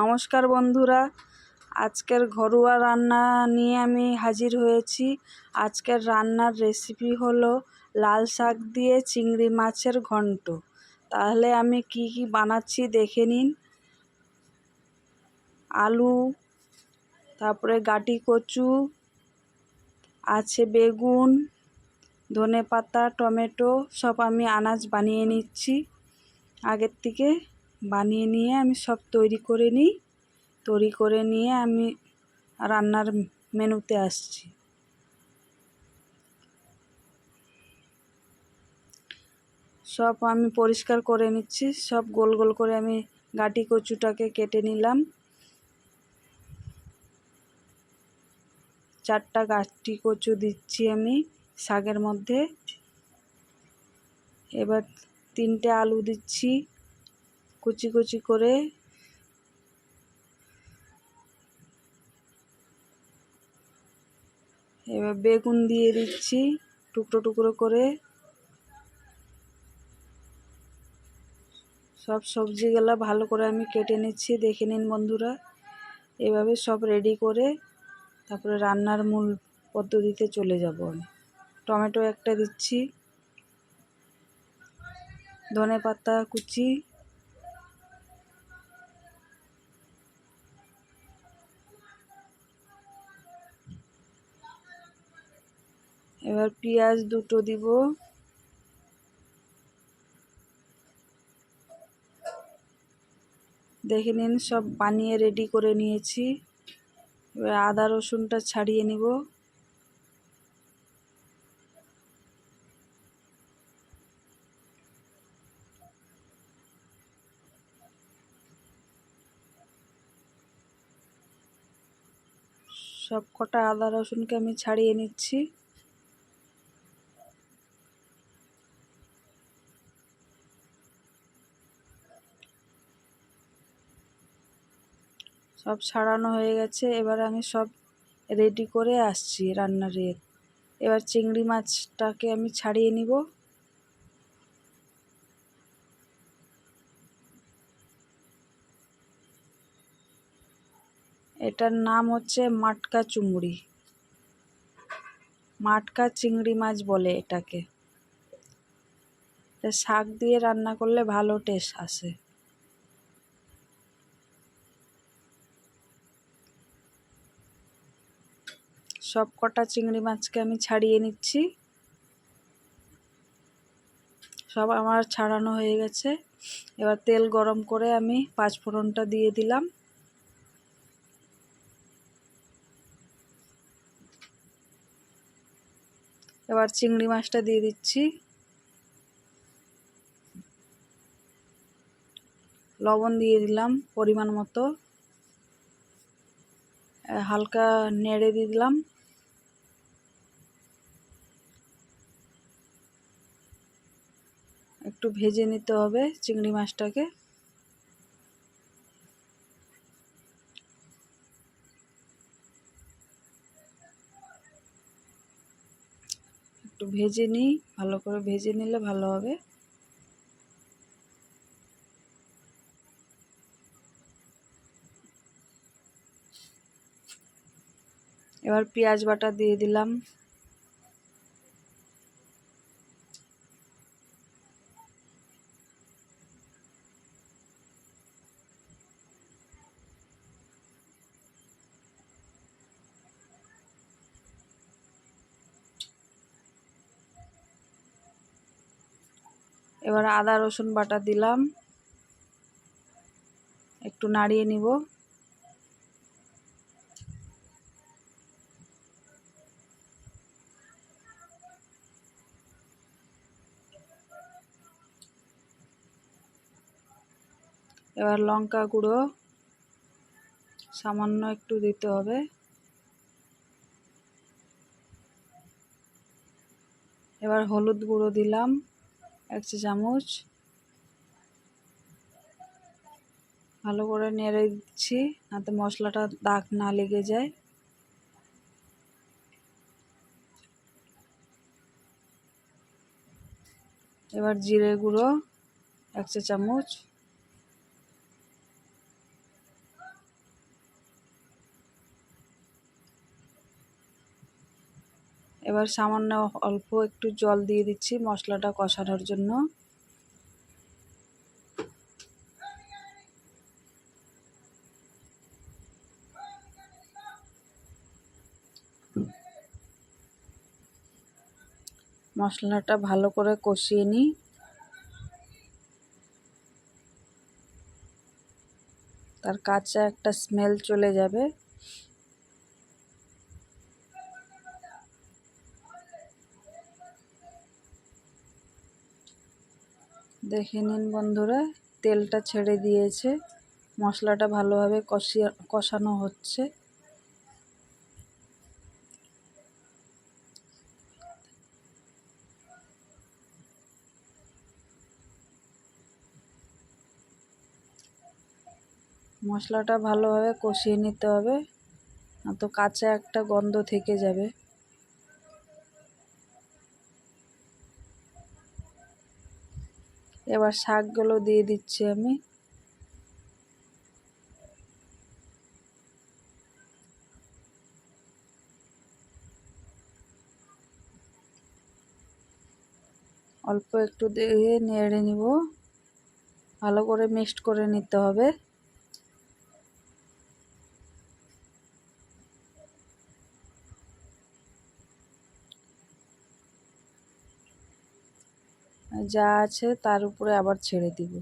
নমস্কার বন্ধুরা, আজকের ঘরোয়া রান্না নিয়ে আমি হাজির হয়েছি। আজকের রান্নার রেসিপি হলো লাল শাক দিয়ে চিংড়ি মাছের ঘন্ট। তাহলে আমি কি কি বানাচ্ছি দেখে নিন। আলু, তারপরে গাটি কচু, আছে বেগুন ধনে পাতা টমেটো, সব আমি আনাজ বানিয়ে নিচ্ছি। আগের থেকে বানিয়ে নিয়ে আমি সব তৈরি করে নিই। তৈরি করে নিয়ে আমি রান্নার মেনুতে আসছি। সব আমি পরিষ্কার করে নিচ্ছি। সব গোল গোল করে আমি গাটি কচুটাকে কেটে নিলাম। চারটা গাটি কচু দিচ্ছি আমি শাকের মধ্যে। এবার তিনটে আলু দিচ্ছি। কুচি কুচি করে এবার বেগুন দিয়ে দিচ্ছি টুকরো টুকরো করে। সব সবজিগুলো ভালো করে আমি কেটে নিচ্ছি, দেখে নিন বন্ধুরা। এভাবে সব রেডি করে তারপরে রান্নার মূল পদ্ধতিতে চলে যাব আমি। টমেটো একটা দিচ্ছি ধনে পাতা কুচি এবার পেঁয়াজ দুটো দিব। দেখে নিন, সব বানিয়ে রেডি করে নিয়েছি। এবার আদা রসুনটা ছাড়িয়ে নিব। সব কটা আদা রসুনকে আমি ছাড়িয়ে নিচ্ছি। সব ছাড়ানো হয়ে গেছে। এবার আমি সব রেডি করে আসছি রান্নার। ইয়ে এবার চিংড়ি মাছটাকে আমি ছাড়িয়ে নিব। এটার নাম হচ্ছে মাটকা চুংড়ি। মাটকা চিংড়ি মাছ বলে এটাকে। শাক দিয়ে রান্না করলে ভালো টেস্ট আসে। সব কটা চিংড়ি মাছকে আমি ছাড়িয়ে নিচ্ছি। সব আমার ছাড়ানো হয়ে গেছে। এবার তেল গরম করে আমি পাঁচ ফোড়নটা দিয়ে দিলাম। এবার চিংড়ি মাছটা দিয়ে দিচ্ছি। লবণ দিয়ে দিলাম পরিমাণ মতো। হালকা নেড়ে দিয়ে দিলাম। একটু ভেজে নিতে হবে চিংড়ি মাছটাকে। একটু ভেজে নিই, ভালো করে ভেজে নিলে ভালো হবে। এবার পেঁয়াজ বাটা দিয়ে দিলাম। এবার আদা, রসুন বাটা দিলাম। একটু নাড়িয়ে নিব। এবার লঙ্কা গুঁড়ো সামান্য একটু দিতে হবে। এবার হলুদ গুঁড়ো দিলাম। এক চা চামচ। ভালো করে নেড়ে দিচ্ছি যাতে মশলাটা দাগ না লেগে যায়। এবার জিরে গুঁড়ো এক চা চামচ। এবার সামান্য অল্প একটু জল দিয়ে দিচ্ছি মশলাটা কষানোর জন্য। মশলাটা ভালো করে কষিয়ে নিই। তার কাঁচা একটা স্মেল চলে যাবে। দেখে নিন বন্ধুরা, তেলটা ছেড়ে দিয়েছে। মশলাটা ভালোভাবে কষিয়ে, কষানো হচ্ছে। মশলাটা ভালোভাবে কষিয়ে নিতে হবে, না তো কাঁচা একটা গন্ধ থেকে যাবে। এবার শাকগুলো দিয়ে দিচ্ছি আমি। অল্প একটু দিয়ে নেড়ে নিব। ভালো করে মিক্সড করে নিতে হবে। যা আছে তার উপরে আবার ছেড়ে দিব।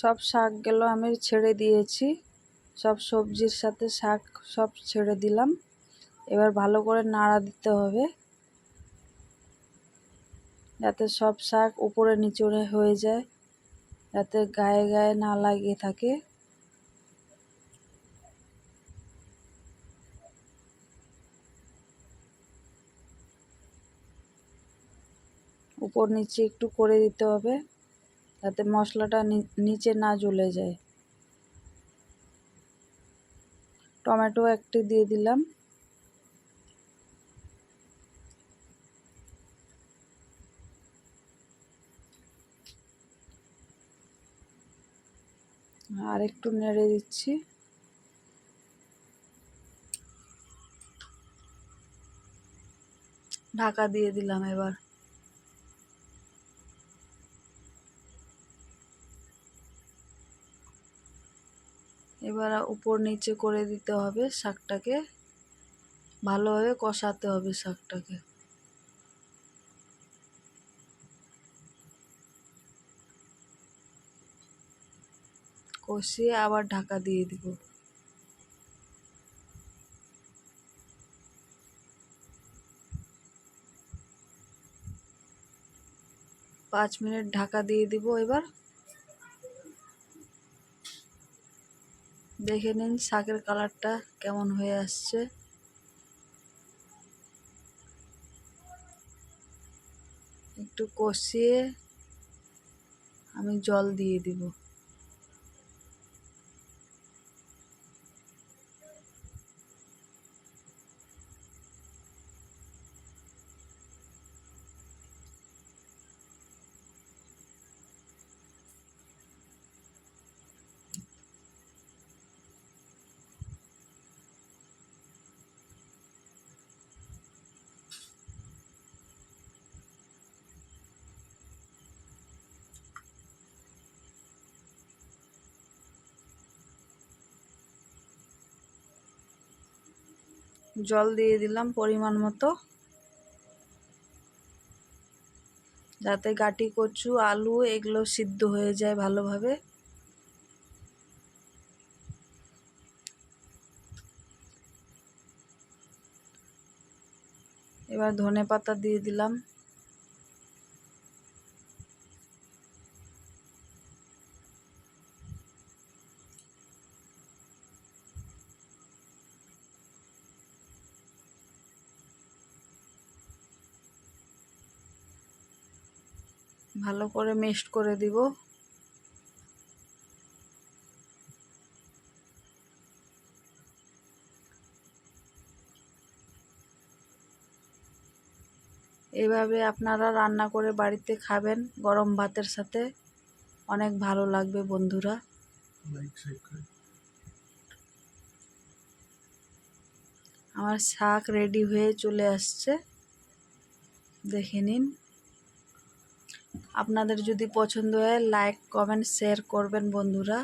সব শাকগুলো আমি ছেড়ে দিয়েছি। সব সবজির সাথে শাক সব ছেড়ে দিলাম। এবার ভালো করে নাড়া দিতে হবে। যাতে সব শাক উপরে নিচড়ে হয়ে যায়, যাতে গায়ে গায়ে না লাগিয়ে থাকে। উপর নিচে একটু করে দিতে হবে, যাতে মশলাটা নিচে না জ্বলে যায়। টমেটো একটি দিয়ে দিলাম। আর একটু নেড়ে দিচ্ছি। ঢাকা দিয়ে দিলাম এবার। এবার উপর নিচে করে দিতে হবে শাকটাকে। ভালোভাবে কষাতে হবে শাকটাকে। কষিয়ে আবার ঢাকা দিয়ে দিব। পাঁচ মিনিট ঢাকা দিয়ে দিব এবার। দেখে নিন শাকের কালারটা কেমন হয়ে আসছে। একটু কষিয়ে আমি জল দিয়ে দিব। জল দিয়ে দিলাম পরিমাণ মতো। যাতে গাটি, কচু, আলু এগুলো সিদ্ধ হয়ে যায় ভালোভাবে। এবার ধনে পাতা দিয়ে দিলাম। ভালো করে মিক্সড করে দিব। এভাবে আপনারা রান্না করে বাড়িতে খাবেন গরম ভাতের সাথে। অনেক ভালো লাগবে বন্ধুরা। আমার শাক রেডি হয়ে চলে আসছে। দেখে নিন। আপনাদের যদি পছন্দ হয় লাইক কমেন্ট শেয়ার করবেন বন্ধুরা।